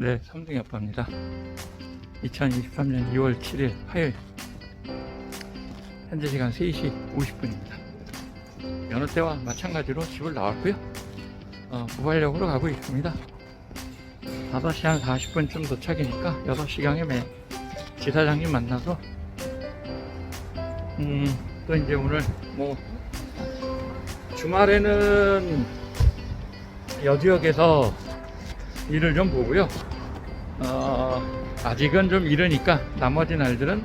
네, 삼등이 아빠입니다. 2023년 2월 7일 화요일. 현재 시간 3시 50분입니다. 여느 때와 마찬가지로 집을 나왔고요. 어, 부발역으로 가고 있습니다. 5시 한 40분쯤 도착이니까 6시경에 매 지사장님 만나서 음, 또 이제 오늘 뭐 주말에는 여지역에서 일을 좀 보고요. 어, 아직은 좀 이르니까 나머지 날들은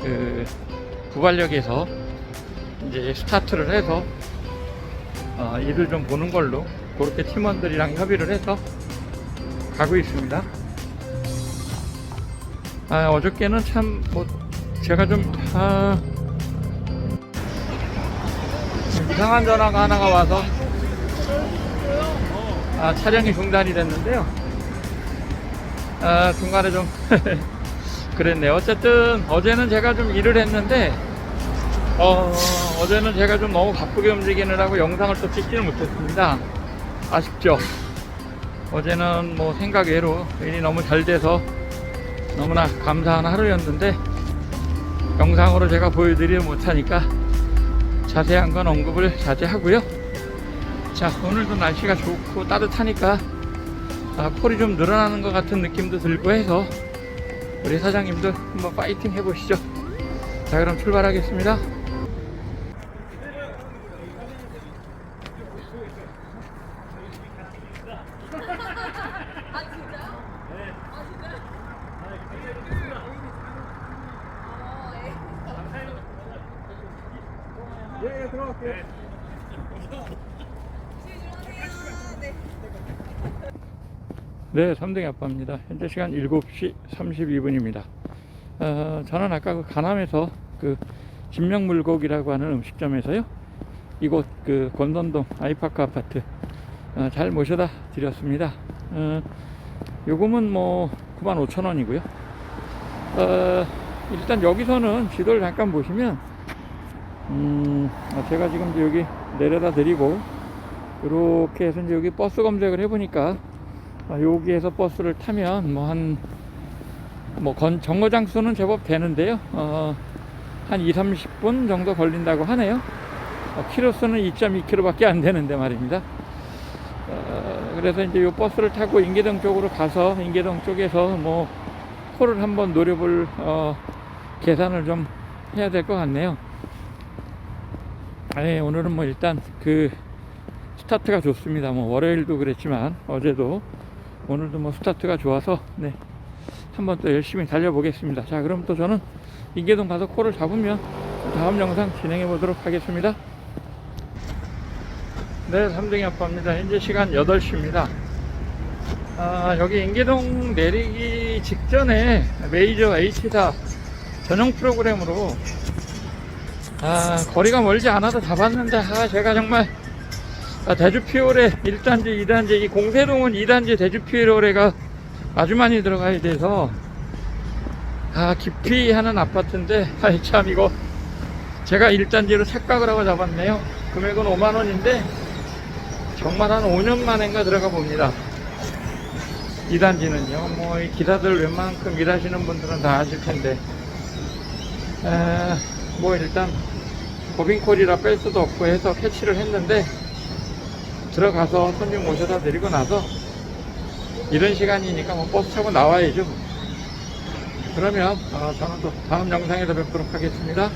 그 부발역에서 이제 스타트를 해서 어, 일을 좀 보는 걸로 그렇게 팀원들이랑 협의를 해서 가고 있습니다. 아, 어저께는 참 뭐 제가 좀 아, 이상한 전화가 하나가 와서 아, 촬영이 중단이 됐는데요. 아, 중간에 좀 그랬네요. 어쨌든 어제는 제가 좀 일을 했는데 어, 어제는 제가 좀 너무 바쁘게 움직이느라고 영상을 또 찍지는 못했습니다. 아쉽죠. 어제는 뭐 생각 외로 일이 너무 잘 돼서 너무나 감사한 하루였는데 영상으로 제가 보여드리지 못하니까 자세한 건 언급을 자제하고요. 자, 오늘도 날씨가 좋고 따뜻하니까 아, 콜이 좀 늘어나는 것 같은 느낌도 들고 해서 우리 사장님도 한번 파이팅 해보시죠. 자, 그럼 출발하겠습니다. 아? 아 진짜요? 어, 예. 예, 들어갈게요. 조심하세요. 네. 네, 3등의 아빠입니다. 현재 시간 7시 32분입니다. 어, 저는 아까 그 가남에서 그 진명물고기라고 하는 음식점에서요. 이곳 그 권선동 아이파크 아파트 어, 잘 모셔다 드렸습니다. 어, 요금은 뭐 95,000원이고요. 어, 일단 여기서는 지도를 잠깐 보시면 음, 어, 제가 지금 여기 내려다 드리고 이렇게 해서 여기 버스 검색을 해보니까 아, 여기에서 버스를 타면 뭐 한뭐 정거장 수는 제법 되는데요. 어, 한 2, 30분 정도 걸린다고 하네요. 어, 키로 수는 2.2km밖에 안 되는데 말입니다. 어, 그래서 이제 이 버스를 타고 인계동 쪽으로 가서 인계동 쪽에서 뭐 코를 한번 노려볼 어, 계산을 좀 해야 될 것 같네요. 네, 오늘은 뭐 일단 그 스타트가 좋습니다. 뭐 월요일도 그랬지만 어제도 오늘도 뭐 스타트가 좋아서 네 한번 또 열심히 달려보겠습니다. 자 그럼 또 저는 인계동 가서 코를 잡으면 다음 영상 진행해 보도록 하겠습니다. 네, 삼등이 아빠입니다. 현재 시간 8시입니다. 아, 여기 인계동 내리기 직전에 메이저 H사 전용 프로그램으로 아, 거리가 멀지 않아서 잡았는데 아, 제가 정말 아, 대주피올에 1단지, 2단지, 이 공세동은 2단지 대주피올에가 아주 많이 들어가야 돼서 아, 깊이 하는 아파트인데 아이 참 이거 제가 1단지로 착각을 하고 잡았네요. 금액은 5만원인데 정말 한 5년 만인가 들어가 봅니다. 2단지는요. 뭐 이 기사들 웬만큼 일하시는 분들은 다 아실 텐데 에, 뭐 일단 고빙콜이라 뺄 수도 없고 해서 캐치를 했는데 들어가서 손님 모셔다 드리고 나서 이런 시간이니까 뭐 버스 타고 나와야죠. 그러면 어, 저는 또 다음 영상에서 뵙도록 하겠습니다.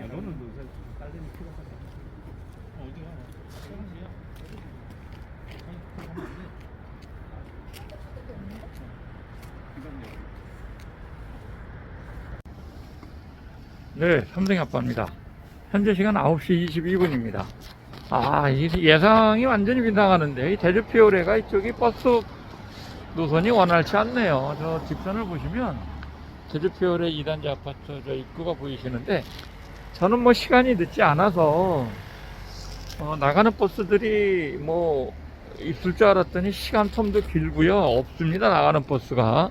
야, 너는 너 딸내미 키가 크다. 어디가? 사랑이야. 네, 삼성 아빠입니다. 현재 시간 9시 22분입니다. 아, 이 예상이 완전히 빗나가는데, 이 대주피오레가 이쪽이 버스 노선이 원활치 않네요. 저 뒷편을 보시면, 대주피오레 2단지 아파트 저 입구가 보이시는데, 저는 뭐 시간이 늦지 않아서, 어, 나가는 버스들이 뭐, 있을 줄 알았더니 시간 텀도 길고요. 없습니다. 나가는 버스가.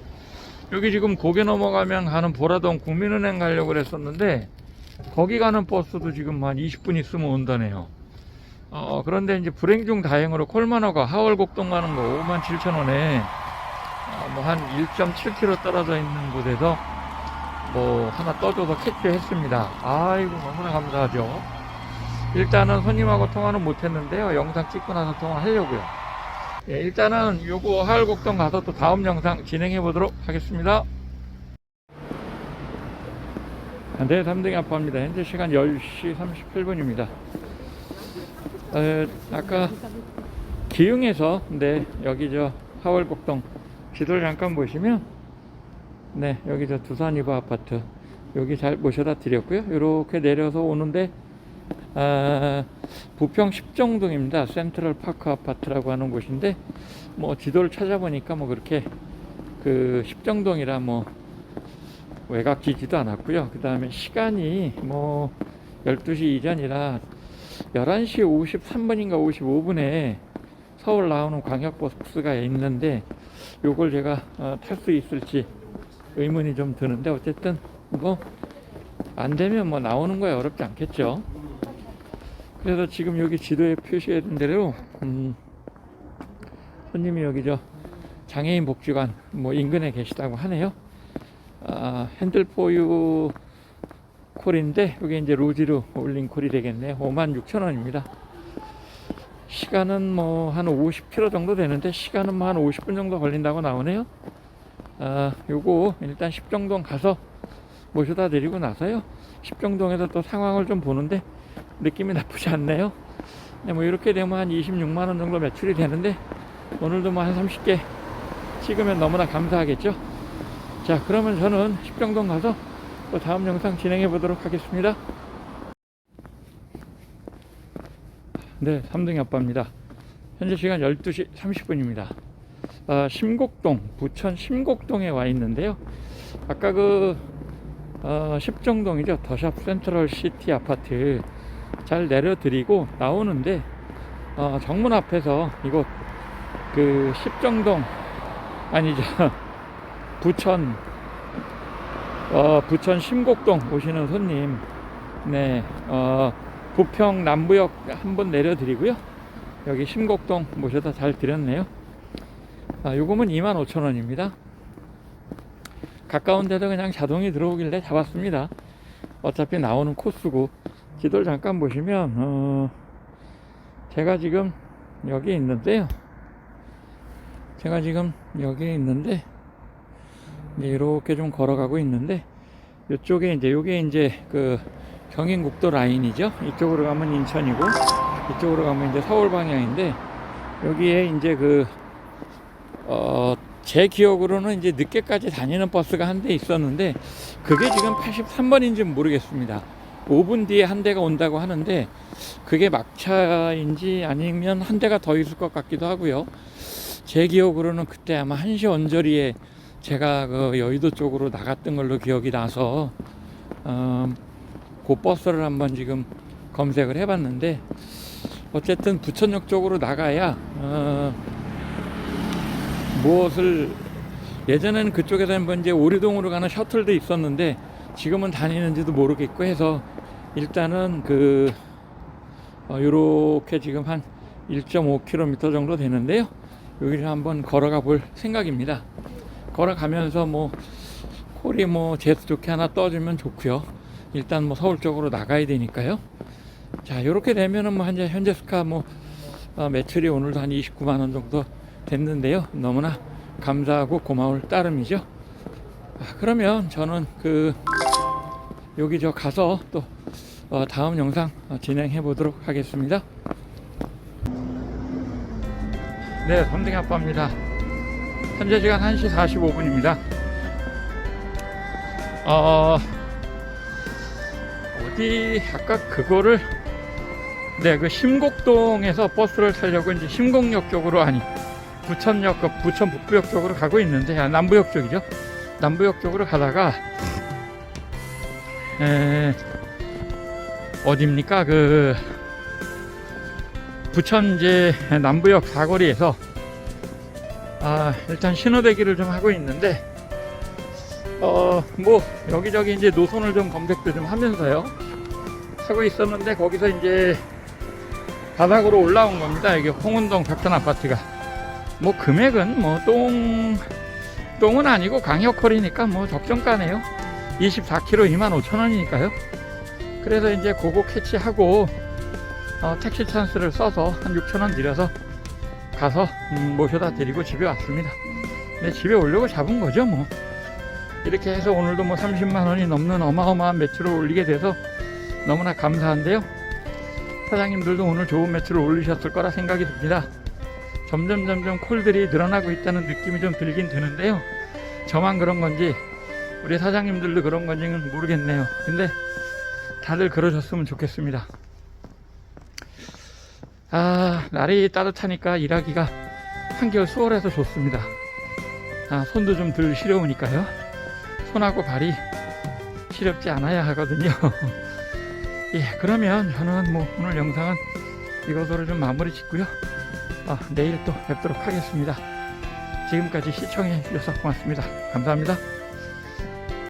여기 지금 고개 넘어가면 가는 보라동 국민은행 가려고 그랬었는데 거기 가는 버스도 지금 한 20분 있으면 온다네요. 어, 그런데 이제 불행 중 다행으로 콜마너가 하월곡동 가는 거 5만 7천 원에 어, 뭐한 1.7km 떨어져 있는 곳에서 뭐 하나 떠줘서 캐치했습니다. 아이고 너무나 감사하죠. 일단은 손님하고 통화는 못했는데요. 영상 찍고 나서 통화하려고요. 예, 일단은 요거 하월곡동 가서 또 다음 영상 진행해 보도록 하겠습니다. 네, 3등이 아빠입니다. 현재 시간 10시 38분입니다. 에, 아까 기흥에서 네 여기 저 하월곡동 지도를 잠깐 보시면 네 여기 저 두산이브 아파트 여기 잘 모셔다 드렸고요. 이렇게 내려서 오는데 아, 부평 10정동입니다. 센트럴 파크 아파트라고 하는 곳인데 뭐 지도를 찾아보니까 뭐 그렇게 그 10정동이라 뭐 외곽 지지도 않았고요. 그 다음에 시간이 뭐 12시 이전이라 11시 53분인가 55분에 서울 나오는 광역버스가 있는데 요걸 제가 어, 탈 수 있을지 의문이 좀 드는데 어쨌든 뭐 안 되면 뭐 나오는 거에 어렵지 않겠죠. 그래서 지금 여기 지도에 표시해둔 대로 음, 손님이 여기 저 장애인 복지관 뭐 인근에 계시다고 하네요. 아, 핸들포유 콜인데 여기 이제 로지로 올린 콜이 되겠네요. 56,000원입니다. 시간은 뭐 한 50km 정도 되는데 시간은 뭐 한 50분 정도 걸린다고 나오네요. 아, 요거 일단 10정동 가서 모셔다 드리고 나서요. 10정동에서 또 상황을 좀 보는데 느낌이 나쁘지 않네요. 네, 뭐 이렇게 되면 한 26만 원 정도 매출이 되는데 오늘도 뭐 한 30개 찍으면 너무나 감사하겠죠. 자, 그러면 저는 10정동 가서 또 다음 영상 진행해 보도록 하겠습니다. 네, 3등이 아빠입니다. 현재 시간 12시 30분입니다. 아, 심곡동, 부천 심곡동에 와 있는데요. 아까 그, 어, 10정동이죠. 더샵 센트럴 시티 아파트 잘 내려드리고 나오는데, 어, 정문 앞에서 이곳 그 10정동, 아니죠. 부천 어, 부천 심곡동 오시는 손님, 네, 어, 부평 남부역 한번 내려드리고요. 여기 심곡동 모셔다 잘 드렸네요. 아, 요금은 25,000원입니다. 가까운 데도 그냥 자동이 들어오길래 잡았습니다. 어차피 나오는 코스고, 지도를 잠깐 보시면, 어, 제가 지금 여기 있는데요. 제가 지금 여기 있는데, 이렇게 좀 걸어가고 있는데 이쪽에 이제 요게 이제 그 경인국도 라인이죠. 이쪽으로 가면 인천이고 이쪽으로 가면 이제 서울 방향인데 여기에 이제 그 어, 제 기억으로는 이제 늦게까지 다니는 버스가 한 대 있었는데 그게 지금 83번인지 모르겠습니다. 5분 뒤에 한 대가 온다고 하는데 그게 막차인지 아니면 한 대가 더 있을 것 같기도 하고요. 제 기억으로는 그때 아마 1시 언저리에 제가 그 여의도 쪽으로 나갔던 걸로 기억이 나서 어, 그 버스를 한번 지금 검색을 해봤는데 어쨌든 부천역 쪽으로 나가야 어, 무엇을 예전에는 그쪽에서 한번 이제 오리동으로 가는 셔틀도 있었는데 지금은 다니는지도 모르겠고 해서 일단은 그 어, 요렇게 지금 한 1.5km 정도 되는데요. 여기를 한번 걸어가 볼 생각입니다. 걸어가면서 뭐 콜이 뭐 제수 좋게 하나 떠주면 좋고요. 일단 뭐 서울 쪽으로 나가야 되니까요. 자, 이렇게 되면은 뭐 현재 현재 스카 뭐 어, 매출이 오늘도 한 29만 원 정도 됐는데요. 너무나 감사하고 고마울 따름이죠. 아, 그러면 저는 그 여기 저 가서 또 어, 다음 영상 어, 진행해 보도록 하겠습니다. 네, 삼등 아빠입니다. 현재 시간 1시 45분입니다. 어, 어디, 아까 그거를, 네, 그 심곡동에서 버스를 타려고 이제 심곡역 쪽으로, 아니, 부천역, 그 부천 북부역 쪽으로 가고 있는데, 아, 남부역 쪽이죠. 남부역 쪽으로 가다가, 에, 어딥니까? 그, 부천 이제 남부역 사거리에서 아, 일단 신호대기를 좀 하고 있는데 어, 뭐, 여기저기 이제 노선을 좀 검색도 좀 하면서요. 하고 있었는데, 거기서 이제 바닥으로 올라온 겁니다. 여기 홍은동 벽산 아파트가. 뭐, 금액은 뭐, 똥, 똥은 아니고 강력콜이니까 뭐, 적정가네요. 24kg 25,000원이니까요. 그래서 이제 그거 캐치하고, 어, 택시 찬스를 써서 한 6,000원 들여서 가서 음, 모셔다 드리고 집에 왔습니다. 네, 집에 오려고 잡은 거죠, 뭐. 이렇게 해서 오늘도 뭐 30만 원이 넘는 어마어마한 매출을 올리게 돼서 너무나 감사한데요. 사장님들도 오늘 좋은 매출을 올리셨을 거라 생각이 듭니다. 점점 점점 콜들이 늘어나고 있다는 느낌이 좀 들긴 드는데요. 저만 그런 건지 우리 사장님들도 그런 건지는 모르겠네요. 근데 다들 그러셨으면 좋겠습니다. 아, 날이 따뜻하니까 일하기가 한결 수월해서 좋습니다. 아, 손도 좀 덜 시려우니까요. 손하고 발이 시렵지 않아야 하거든요. 예, 그러면 저는 뭐 오늘 영상은 이것으로 좀 마무리 짓고요. 아, 내일 또 뵙도록 하겠습니다. 지금까지 시청해 주셔서 고맙습니다. 감사합니다.